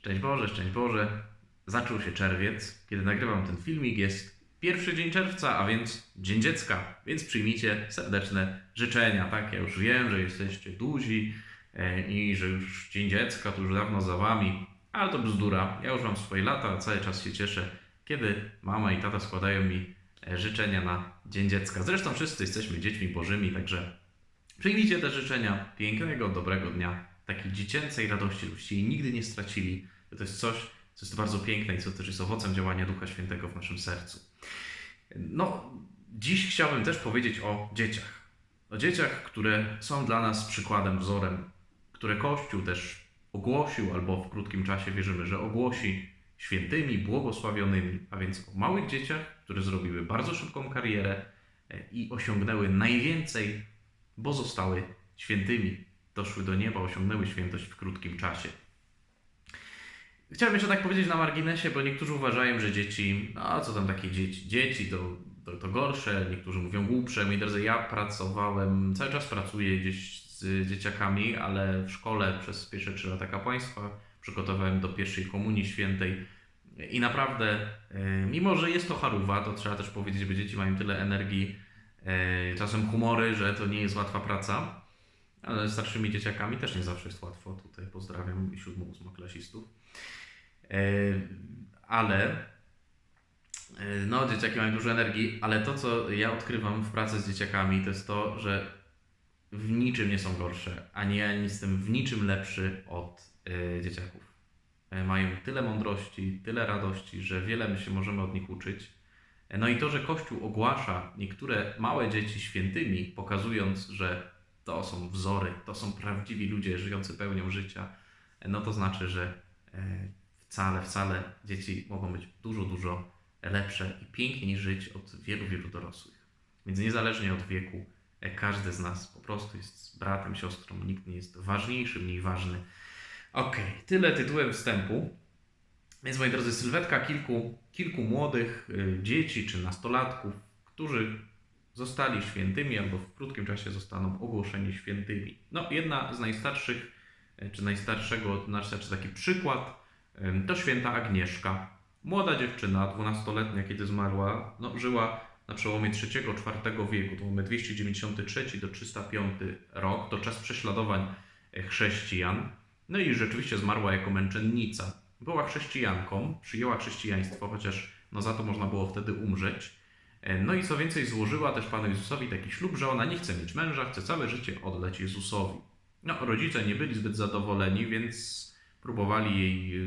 Szczęść Boże, szczęść Boże. Zaczął się czerwiec. Kiedy nagrywam ten filmik, jest pierwszy dzień czerwca, a więc Dzień Dziecka. Więc przyjmijcie serdeczne życzenia. Tak, ja już wiem, że jesteście duzi e, i że już Dzień Dziecka to już dawno za wami, ale to bzdura. Ja już mam swoje lata, cały czas się cieszę, kiedy mama i tata składają mi e, życzenia na Dzień Dziecka. Zresztą wszyscy jesteśmy dziećmi bożymi, także przyjmijcie te życzenia pięknego, dobrego dnia, takiej dziecięcej radości, żebyście jej nigdy nie stracili. To jest coś, co jest bardzo piękne i co też jest owocem działania Ducha Świętego w naszym sercu. No, dziś chciałbym też powiedzieć o dzieciach. O dzieciach, które są dla nas przykładem, wzorem, które Kościół też ogłosił, albo w krótkim czasie wierzymy, że ogłosi świętymi, błogosławionymi, a więc o małych dzieciach, które zrobiły bardzo szybką karierę e, i osiągnęły najwięcej, bo zostały świętymi. Doszły do nieba, osiągnęły świętość w krótkim czasie. Chciałem jeszcze tak powiedzieć na marginesie, bo niektórzy uważają, że dzieci, no co tam takie dzieci, dzieci to, to, to gorsze, niektórzy mówią głupsze. Moi drodzy, ja pracowałem, cały czas pracuję gdzieś z dzieciakami, ale w szkole przez pierwsze trzy lata kapłaństwa przygotowałem do pierwszej komunii świętej i naprawdę, e, mimo że jest to charuwa, to trzeba też powiedzieć, że dzieci mają tyle energii, e, czasem humory, że to nie jest łatwa praca. Ale z starszymi dzieciakami też nie zawsze jest łatwo. Tutaj pozdrawiam siódmo-ósmoklasistów. E, ale e, no, dzieciaki mają dużo energii, ale to, co ja odkrywam w pracy z dzieciakami, to jest to, że w niczym nie są gorsze, ani ja nie jestem w niczym lepszy od e, dzieciaków. Mają tyle mądrości, tyle radości, że wiele my się możemy od nich uczyć. No i to, że Kościół ogłasza niektóre małe dzieci świętymi, pokazując, że to są wzory, to są prawdziwi ludzie żyjący pełnią życia, no to znaczy, że wcale, wcale dzieci mogą być dużo, dużo lepsze i piękniej żyć od wielu, wielu dorosłych. Więc niezależnie od wieku, e, każdy z nas po prostu jest bratem, siostrą, nikt nie jest ważniejszy, mniej ważny. Ok, tyle tytułem wstępu. Więc moi drodzy, sylwetka kilku, kilku młodych y, dzieci czy nastolatków, którzy zostali świętymi albo w krótkim czasie zostaną ogłoszeni świętymi. No, jedna z najstarszych, y, czy najstarszego, znaczy taki przykład to święta Agnieszka. Młoda dziewczyna, dwunastoletnia, kiedy zmarła, no, żyła na przełomie III-IV wieku, to mamy 293 do 305 rok, to czas prześladowań e, chrześcijan. No i rzeczywiście zmarła jako męczennica. Była chrześcijanką, przyjęła chrześcijaństwo, chociaż no, za to można było wtedy umrzeć. E, no i co więcej, złożyła też Panu Jezusowi taki ślub, że ona nie chce mieć męża, chce całe życie oddać Jezusowi. No, rodzice nie byli zbyt zadowoleni, więc próbowali jej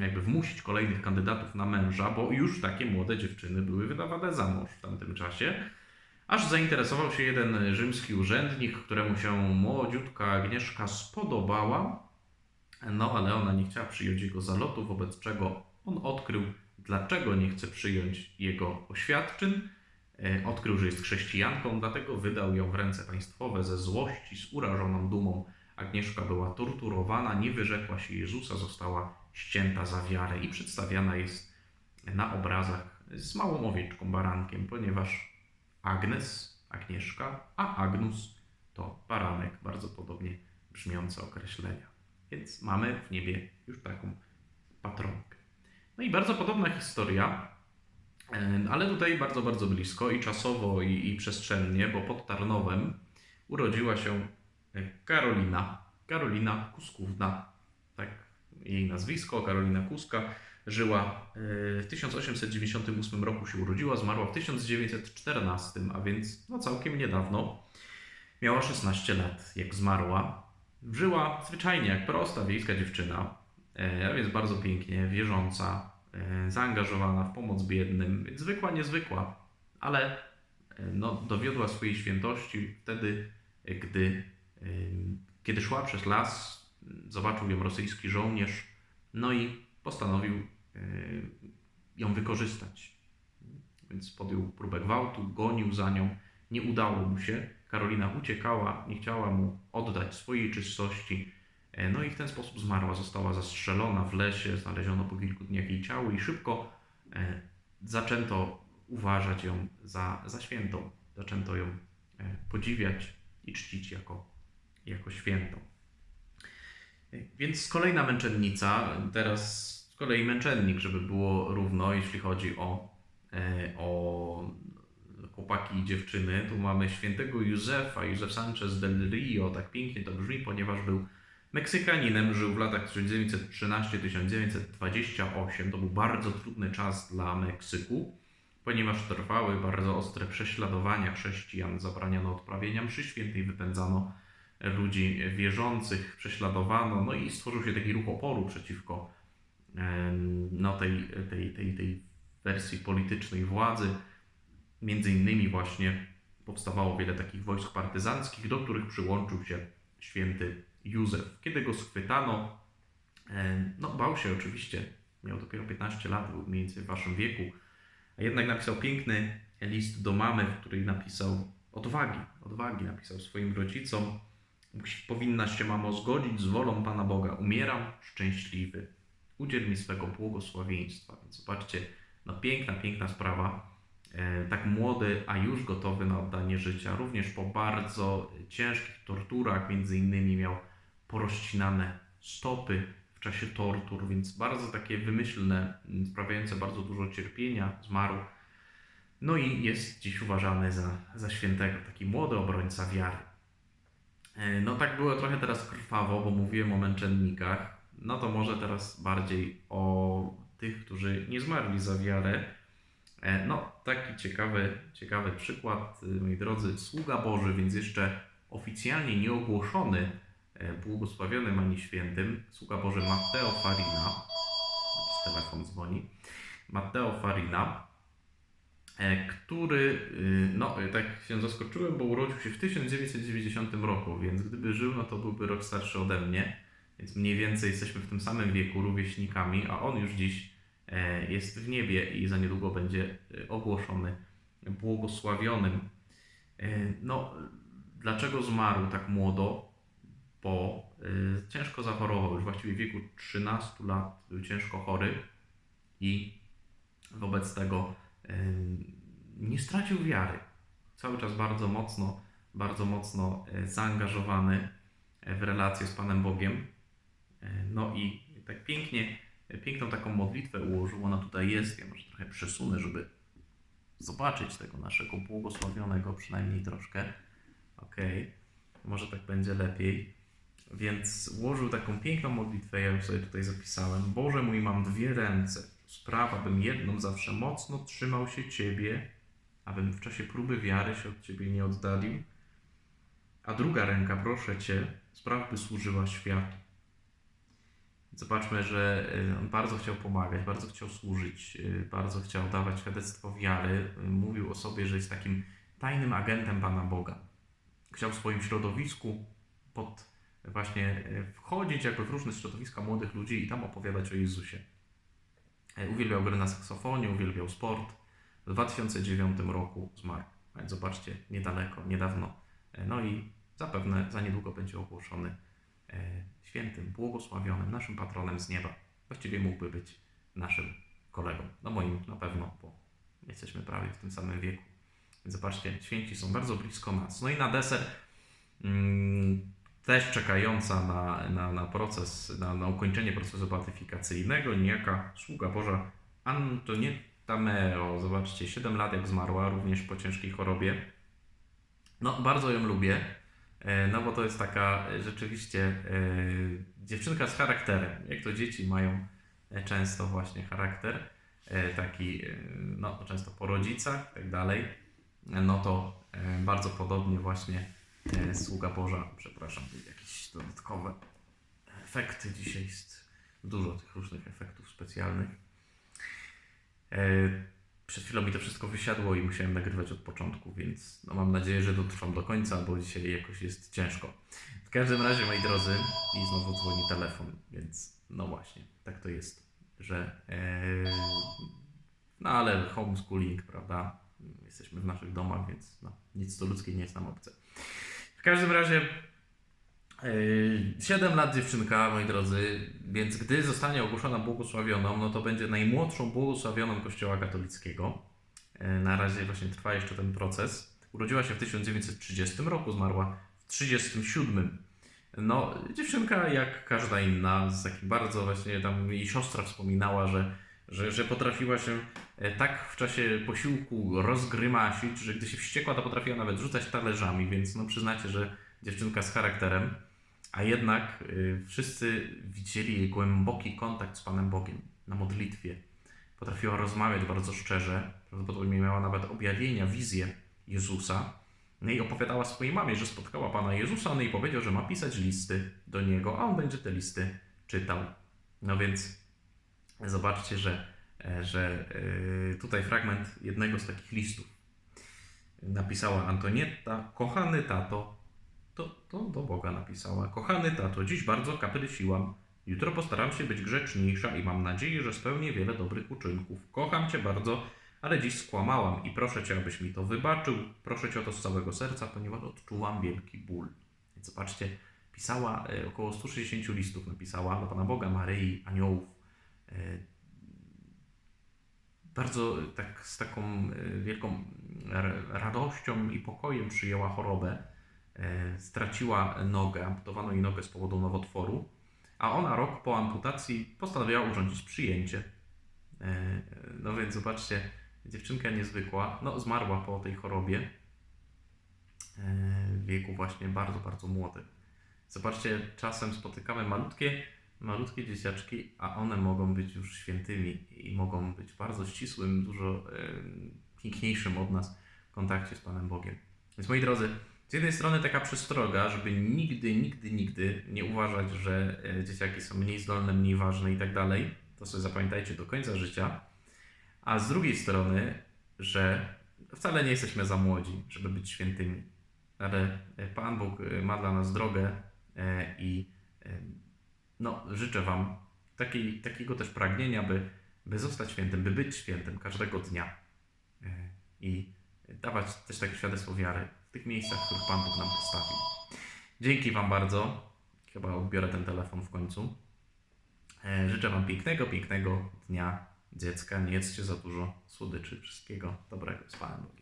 jakby wmusić kolejnych kandydatów na męża, bo już takie młode dziewczyny były wydawane za mąż w tamtym czasie. Aż zainteresował się jeden rzymski urzędnik, któremu się młodziutka Agnieszka spodobała, no ale ona nie chciała przyjąć jego zalotu, wobec czego on odkrył, dlaczego nie chce przyjąć jego oświadczyn. E, odkrył, że jest chrześcijanką, dlatego wydał ją w ręce państwowe ze złości, z urażoną dumą Agnieszka była torturowana, nie wyrzekła się Jezusa, została ścięta za wiarę i przedstawiana jest na obrazach z małą owieczką, barankiem, ponieważ Agnes, Agnieszka, a Agnus to baranek, bardzo podobnie brzmiące określenia. Więc mamy w niebie już taką patronkę. No i bardzo podobna historia, ale tutaj bardzo, bardzo blisko i czasowo, i, i przestrzennie, bo pod Tarnowem urodziła się Karolina. Karolina Kuskówna, tak jej nazwisko, Karolina Kuska, żyła e, w 1898 roku się urodziła, zmarła w 1914, a więc no całkiem niedawno. Miała 16 lat, jak zmarła. Żyła zwyczajnie, jak prosta wiejska dziewczyna, e, a więc bardzo pięknie, wierząca, e, zaangażowana w pomoc biednym, zwykła, niezwykła, ale no, dowiodła swojej świętości wtedy, gdy kiedy szła przez las, zobaczył ją rosyjski żołnierz, no i postanowił ją wykorzystać. Więc podjął próbę gwałtu, gonił za nią, nie udało mu się. Karolina uciekała, nie chciała mu oddać swojej czystości. E, no i w ten sposób zmarła, została zastrzelona w lesie, znaleziono po kilku dniach jej ciało i szybko e, zaczęto uważać ją za, za świętą. Zaczęto ją e, podziwiać i czcić jako jako świętą. Więc kolejna męczennica, teraz z kolei męczennik, żeby było równo, jeśli chodzi o, o chłopaki i dziewczyny. Tu mamy świętego Józefa, Józef Sanchez del Rio, tak pięknie to brzmi, ponieważ był Meksykaninem, żył w latach 1913-1928. To był bardzo trudny czas dla Meksyku, ponieważ trwały bardzo ostre prześladowania chrześcijan, zabraniano odprawienia mszy świętej, wypędzano ludzi wierzących, prześladowano, no i stworzył się taki ruch oporu przeciwko no, tej, tej, tej, tej wersji politycznej władzy. Między innymi właśnie powstawało wiele takich wojsk partyzanckich, do których przyłączył się święty Józef. Kiedy go schwytano, e, no bał się oczywiście, miał dopiero 15 lat, był mniej więcej w waszym wieku, a jednak napisał piękny list do mamy, w której napisał odwagi, odwagi napisał swoim rodzicom. Powinnaś się, mamo, zgodzić z wolą Pana Boga. Umieram szczęśliwy. Udziel mi swego błogosławieństwa. Więc zobaczcie, no piękna, piękna sprawa. E, tak młody, a już gotowy na oddanie życia. Również po bardzo ciężkich torturach, między innymi miał porozcinane stopy w czasie tortur, więc bardzo takie wymyślne, sprawiające bardzo dużo cierpienia. Zmarł. No i jest dziś uważany za, za świętego, taki młody obrońca wiary. E, No tak było trochę teraz krwawo, bo mówiłem o męczennikach. No to może teraz bardziej o tych, którzy nie zmarli za wiarę. E, No taki ciekawy, ciekawy przykład, y, moi drodzy, sługa Boży, więc jeszcze oficjalnie nie ogłoszony e, błogosławionym ani świętym, sługa Boży Matteo Farina. Telefon dzwoni. Matteo Farina, e, który, y, no y, tak się zaskoczyłem, bo urodził się w 1990 roku, więc gdyby żył, no to byłby rok starszy ode mnie, więc mniej więcej jesteśmy w tym samym wieku, rówieśnikami, a on już dziś e, jest w niebie i za niedługo będzie e, ogłoszony błogosławionym. E, No, dlaczego zmarł tak młodo? Bo e, ciężko zachorował, już właściwie w wieku 13 lat był ciężko chory i wobec tego e, nie stracił wiary. Cały czas bardzo mocno, bardzo mocno e, zaangażowany w relacje z Panem Bogiem. No i tak pięknie, piękną taką modlitwę ułożył. Ona tutaj jest. Ja może trochę przesunę, żeby zobaczyć tego naszego błogosławionego przynajmniej troszkę. Okej, może tak będzie lepiej. Więc ułożył taką piękną modlitwę, ja ją sobie tutaj zapisałem. Boże mój, mam dwie ręce. Spraw, abym jedną zawsze mocno trzymał się Ciebie, abym w czasie próby wiary się od Ciebie nie oddalił. A druga ręka, proszę Cię, spraw, by służyła światu. Zobaczmy, że y, on bardzo chciał pomagać, bardzo chciał służyć, y, bardzo chciał dawać świadectwo wiary. Mówił o sobie, że jest takim tajnym agentem Pana Boga. Chciał w swoim środowisku pod właśnie y, wchodzić jakby w różne środowiska młodych ludzi i tam opowiadać o Jezusie. E, Uwielbiał grę na saksofonie, uwielbiał sport. W 2009 roku zmarł. Więc zobaczcie, niedaleko, niedawno. E, No i zapewne za niedługo będzie ogłoszony e, świętym, błogosławionym, naszym patronem z nieba. Właściwie mógłby być naszym kolegą. No moim na pewno, bo jesteśmy prawie w tym samym wieku. Więc zobaczcie, święci są bardzo blisko nas. No i na deser mm, też czekająca na, na, na proces, na, na ukończenie procesu beatyfikacyjnego, niejaka sługa Boża Antonietta Meo. Zobaczcie, 7 lat jak zmarła, również po ciężkiej chorobie. No, bardzo ją lubię. E, No bo to jest taka e, rzeczywiście e, dziewczynka z charakterem. Jak to dzieci mają często właśnie charakter, taki no często po rodzicach i tak dalej, no to bardzo podobnie właśnie sługa Boża, przepraszam, jakieś dodatkowe efekty. Dzisiaj jest dużo tych różnych efektów specjalnych. E, Przed chwilą mi to wszystko wysiadło i musiałem nagrywać od początku, więc no mam nadzieję, że dotrwam do końca, bo dzisiaj jakoś jest ciężko. W każdym razie, moi drodzy, i znowu dzwoni telefon, więc no właśnie, tak to jest, że e, no ale homeschooling, prawda? Jesteśmy w naszych domach, więc no, nic to ludzkie nie jest nam obce. W każdym razie 7 lat dziewczynka, moi drodzy, więc gdy zostanie ogłoszona błogosławioną, no to będzie najmłodszą błogosławioną Kościoła katolickiego. E, Na razie właśnie trwa jeszcze ten proces. Urodziła się w 1930 roku, zmarła w 1937. No, dziewczynka jak każda inna, z takim bardzo właśnie tam jej siostra wspominała, że, że, że potrafiła się tak w czasie posiłku rozgrymasić, że gdy się wściekła, to potrafiła nawet rzucać talerzami, więc no przyznacie, że dziewczynka z charakterem. A jednak y, wszyscy widzieli jej głęboki kontakt z Panem Bogiem na modlitwie. Potrafiła rozmawiać bardzo szczerze, prawdopodobnie miała nawet objawienia, wizje Jezusa. No i opowiadała swojej mamie, że spotkała Pana Jezusa, on jej powiedział, że ma pisać listy do Niego, a on będzie te listy czytał. No więc zobaczcie, że, e, że e, tutaj fragment jednego z takich listów. Napisała Antonietta, kochany tato, to, to do Boga napisała. Kochany tato, dziś bardzo kaprysiłam. Jutro postaram się być grzeczniejsza i mam nadzieję, że spełnię wiele dobrych uczynków. Kocham cię bardzo, ale dziś skłamałam i proszę cię, abyś mi to wybaczył. Proszę cię o to z całego serca, ponieważ odczułam wielki ból. Więc zobaczcie, pisała e, około 160 listów, napisała do Pana Boga, Maryi, aniołów. E, bardzo tak z taką e, wielką r- radością i pokojem przyjęła chorobę e, straciła nogę, amputowano jej nogę z powodu nowotworu, a ona rok po amputacji postanowiła urządzić przyjęcie. E, No więc zobaczcie, dziewczynka niezwykła, no zmarła po tej chorobie e, w wieku właśnie bardzo, bardzo młodym. Zobaczcie, czasem spotykamy malutkie, malutkie dzieciaczki, a one mogą być już świętymi i mogą być bardzo ścisłym, dużo piękniejszym od nas kontakcie z Panem Bogiem. Więc moi drodzy, z jednej strony taka przestroga, żeby nigdy, nigdy, nigdy nie uważać, że e, dzieciaki są mniej zdolne, mniej ważne i tak dalej. To sobie zapamiętajcie do końca życia. A z drugiej strony, że wcale nie jesteśmy za młodzi, żeby być świętymi. Ale e, Pan Bóg e, ma dla nas drogę i no, życzę Wam takiej, takiego też pragnienia, by, by zostać świętym, by być świętym każdego dnia. E, I dawać też takie świadectwo wiary w tych miejscach, w których Pan Bóg nam postawił. Dzięki Wam bardzo. Chyba odbiorę ten telefon w końcu. E, Życzę Wam pięknego, pięknego dnia dziecka. Nie jedzcie za dużo słodyczy. Wszystkiego dobrego z Panem Bogiem.